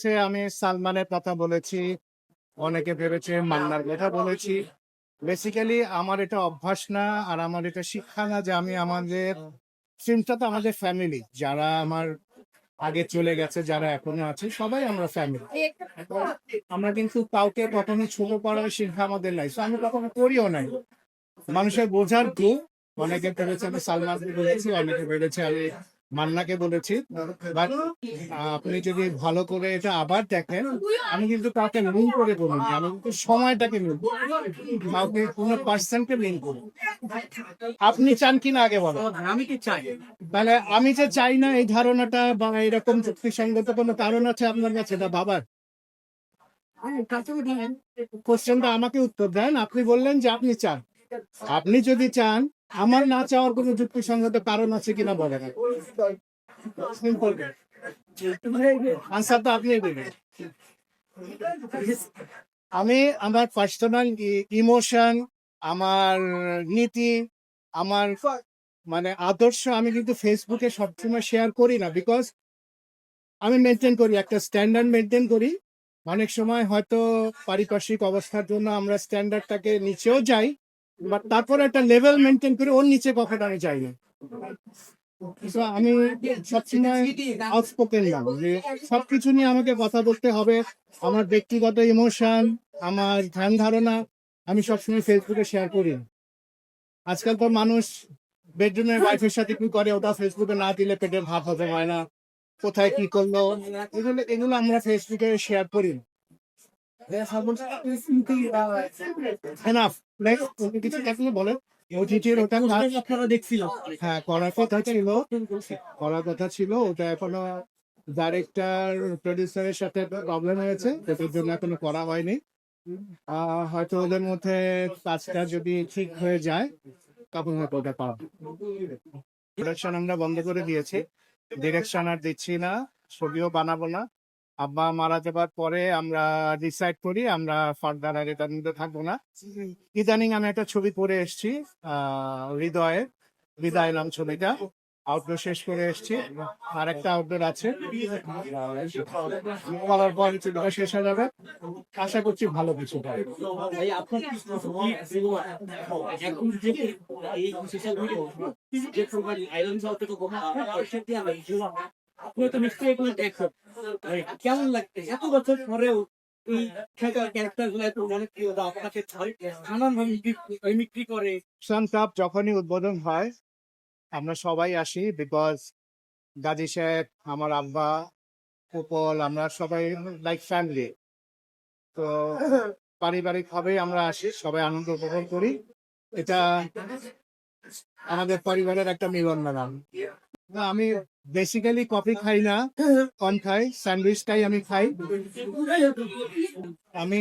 সে আমি সালমানের কথা বলেছি অনেকে ভেবেছে মান্নার কথা বলেছি। বেসিক্যালি আমার এটা অভ্যাস না আর আমার এটা শিক্ষা না যে আমি আমাদের ফিল্মটা তো আমাদের ফ্যামিলি যারা আমার আগে চলে গেছে যারা এখনও আছে সবাই আমরা ফ্যামিলি আমরা কিন্তু কাউকে কখনো ছোট করার শিক্ষা আমাদের নাই আমি কখনো করিও নাই। মানুষের বোঝার কি অনেকে ভেবেছে আমি সালমানকে বলেছি অনেকে ভেবেছে আমি মান্নাকে বলেছি বাট আপনি যদি ভালো করে এটা আবার দেখেন আমি কিন্তু কাউকে মিন করে বলিনি আমি কিন্তু সময়টাকে মিন কাউকে কোনো পার্সনকে মিন করি আপনি চান কিনা আগে বলো আমি কি চাই? তাহলে আমি যে চাই না এই ধারণাটা বা এরকম যুক্তিসঙ্গত কোনো কারণ আছে আপনার কাছে এটা বাবার? কোশ্চেনটা আমাকে উত্তর দেন। আপনি বললেন যে আপনি চান। আপনি যদি চান আমার না চাওয়ার কোনো যুক্তিসঙ্গত কারণ আছে কিনা বলেন সিম্পল আনসার তো আপনি আমি আমার পার্সোনাল ইমোশন আমার নীতি, আমার মানে আদর্শ আমি কিন্তু ফেসবুকে সবসময় শেয়ার করি না বিকজ আমি মেনটেন করি, একটা স্ট্যান্ডার্ড মেনটেন করি। অনেক সময় হয়তো পারিপার্শ্বিক অবস্থার জন্য আমরা স্ট্যান্ডার্ডটাকে নিচেও যাই বাট তারপর একটা লেভেল মেনটেন করে ওর নিচে কখনো আমি যাই না। আমি সবসময় আউটস্পোকেন সবকিছু নিয়ে আমাকে কথা বলতে হবে, আমার ব্যক্তিগত ইমোশন আমার ধ্যান ধারণা, আমি সবসময় ফেসবুকে শেয়ার করি। আজকাল তো মানুষ বেডরুমে ওয়াইফের সাথে কি করে ওটা ফেসবুকে না দিলে পেটের ভাব হতে হয় না। কোথায় কি করল? এগুলো এগুলো আমরা ফেসবুকে শেয়ার করি। আপনারা দেখছিলাম। হ্যাঁ করার কথা ছিল। করার কথা ছিল ওটা এখনও ডাইরেক্টর প্রডিউসারের সাথে প্রবলেম হয়েছে। সেটার জন্য এখনও করা হয়নি। হয়তো ওদের মধ্যে কাজটা যদি ঠিক হয়ে যায় তখন হয়তো ওটা করা প্রোডাকশন আমরা বন্ধ করে দিয়েছি। ডিরেকশন আর দিচ্ছি না। ছবিও বানাবো না। আব্বা মারা যাবার পরে আমরা ডিসাইড করি আমরা ফার্দার আর এটার মধ্যে থাকব না। ইদানিং আমি একটা ছবি করে এসেছি আহ হৃদয়ে বিদায় নাম ছবিটা। আউটডোর শেষ করে এসেছি। আর একটা আউটডোর আছে। বলার পর শেষ হয়ে যাবে। আশা করছি ভালো কিছু হবে। কাপ যখনই উদ্বোধন হয়, আমরা সবাই আসি বিকজ গাজী সাহেব, আমার আব্বা উপল আমরা সবাই লাইক ফ্যামিলি তো পারিবারিক ভাবে আমরা আসি, সবাই আনন্দ উপভোগ করি। এটা আমাদের পরিবারের একটা মিলন মেলাম না, আমি বেসিক্যালি কফি খাই না। কম খাই স্যান্ডউইচটাই আমি খাই। আমি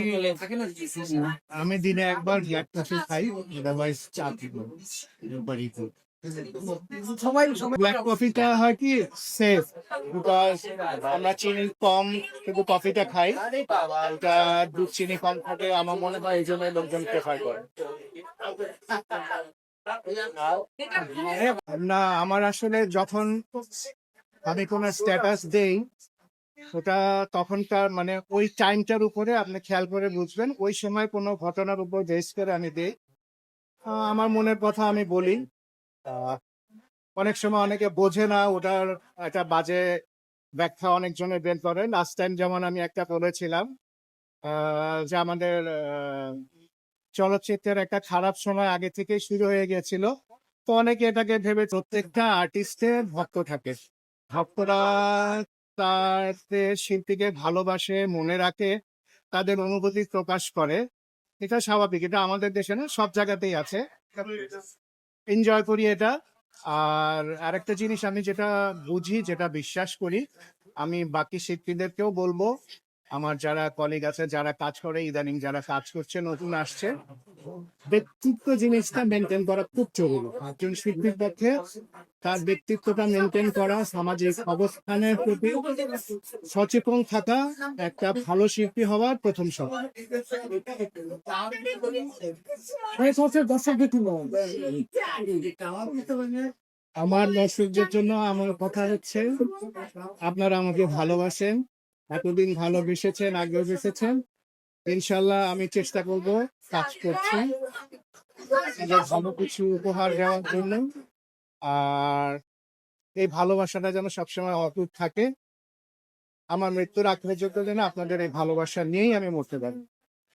আমি দিনে একবার ব্ল্যাক কফি খাই আদারওয়াইজ চা ভেরি গুড ব্ল্যাক কফিটা হয় কি? সেফ আমরা চিনি কম কিন্তু কফিটা খাই। ওটা দুধ চিনি কম থাকে আমার মনে হয় এই জন্য লোকজন প্রেফার করে। না, আমার আসলে যখন আমি কোনো স্ট্যাটাস দেই, ওটা তখনকার মানে ওই টাইমটার উপরে আপনি খেয়াল করে বুঝবেন, ওই সময় কোনো ঘটনার উপর বেস করে আমি দিই। আমার মনের কথা আমি বলি। অনেক সময় অনেকে বোঝে না, ওটার একটা বাজে ব্যাখ্যা অনেকজনে বের করে। লাস্ট টাইম যেমন আমি একটা বলেছিলাম যে আমাদের চলচ্চিত্রের একটা খারাপ সময় আগে থেকেই শুরু হয়ে গেছিল তো অনেকে এটাকে ভেবে প্রত্যেকটা আর্টিস্টের ভক্ত থাকে। ভক্তরা তাদের শিল্পীকে ভালোবাসে, মনে রাখে, তাদের অনুভূতি প্রকাশ করে। এটা স্বাভাবিক, এটা আমাদের দেশে না, সব জায়গাতেই আছে। এনজয় করি এটা। আর আরেকটা জিনিস আমি যেটা বুঝি, যেটা বিশ্বাস করি, আমি বাকি শিল্পীদেরকেও বলব আমার যারা কলিগ আছে যারা কাজ করে ইদানিং যারা কাজ করছে নতুন আসছে। ব্যক্তিত্ব জিনিসটা মেনটেন করা খুব জরুরি। একজন শিল্পীর পক্ষে তার ব্যক্তিত্বটা মেনটেন করা সামাজিক অবস্থানের প্রতি সচেতন থাকা একটা ভালো শিল্পী হওয়ার প্রথম শখ। আমার দর্শকদের জন্য আমার কথা হচ্ছে আপনারা আমাকে ভালোবাসেন। এতদিন ভালো বেসেছেন আগেও বেসেছেন। ইনশাল্লাহ আমি চেষ্টা করব কাজ করছি ভালো কিছু উপহার দেওয়ার জন্য। আর এই ভালোবাসাটা যেন সবসময় অটুট থাকে। আমার মৃত্যুর আগ পর্যন্ত যেন আপনাদের এই ভালোবাসা নিয়েই আমি মরতে পারি।